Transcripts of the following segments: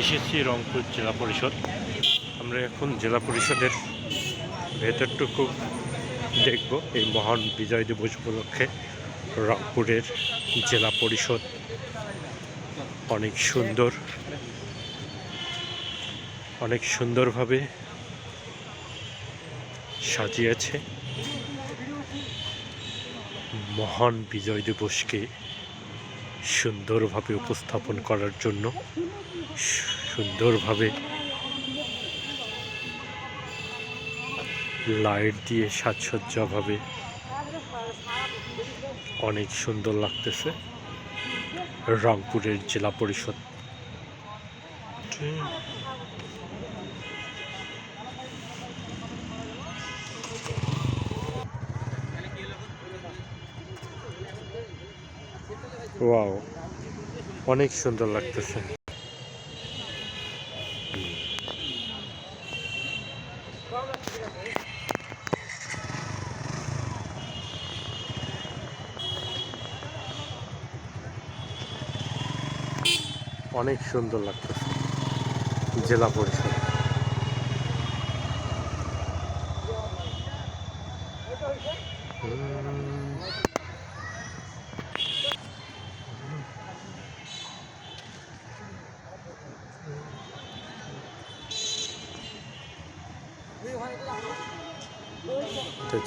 এসেছি রংপুর জেলা পরিষদ। আমরা এখন জেলা পরিষদের ভেতরটুকু দেখব এই মহান বিজয় দিবস উপলক্ষে রংপুরের জেলা পরিষদ অনেক সুন্দর, অনেক সুন্দরভাবে সাজিয়েছে। মহান বিজয় দিবসকে সুন্দরভাবে উপস্থাপন করার জন্য সুন্দরভাবে লাইট দিয়ে সাজসজ্জাভাবে অনেক সুন্দর লাগতেছে। রংপুরের জেলা পরিষদ। ওয়াও অনেক সুন্দর লাগতেছে। অনেক সুন্দর লাগতেছে। জেলা পরিষদ।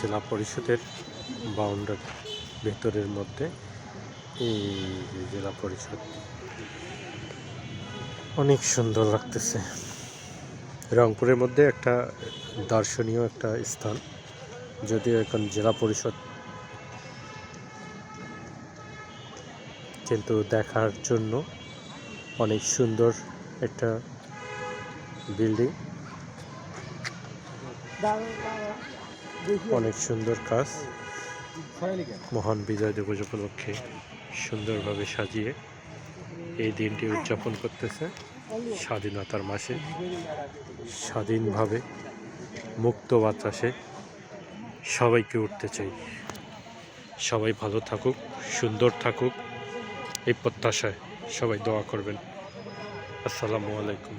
জেলা পরিষদের বাউন্ডারি ভেতরের মধ্যে। এই জেলা পরিষদ অনেক সুন্দর লাগতেছে। রংপুরের মধ্যে একটা দর্শনীয় একটা স্থান, যদিও এখন জেলা পরিষদ। কিন্তু দেখার জন্য অনেক সুন্দর একটা বিল্ডিং অনেক সুন্দর কাজ। মহান বিজয় দিবস উপলক্ষে সুন্দরভাবে সাজিয়ে এই দিনটি উদযাপন করতেছে স্বাধীনতার মাসে। স্বাধীনভাবে মুক্ত বাতাসে সবাইকে উঠতে চাই। সবাই ভালো থাকুক, সুন্দর থাকুক, এই প্রত্যাশায় সবাই দোয়া করবেন। আসসালামু আলাইকুম।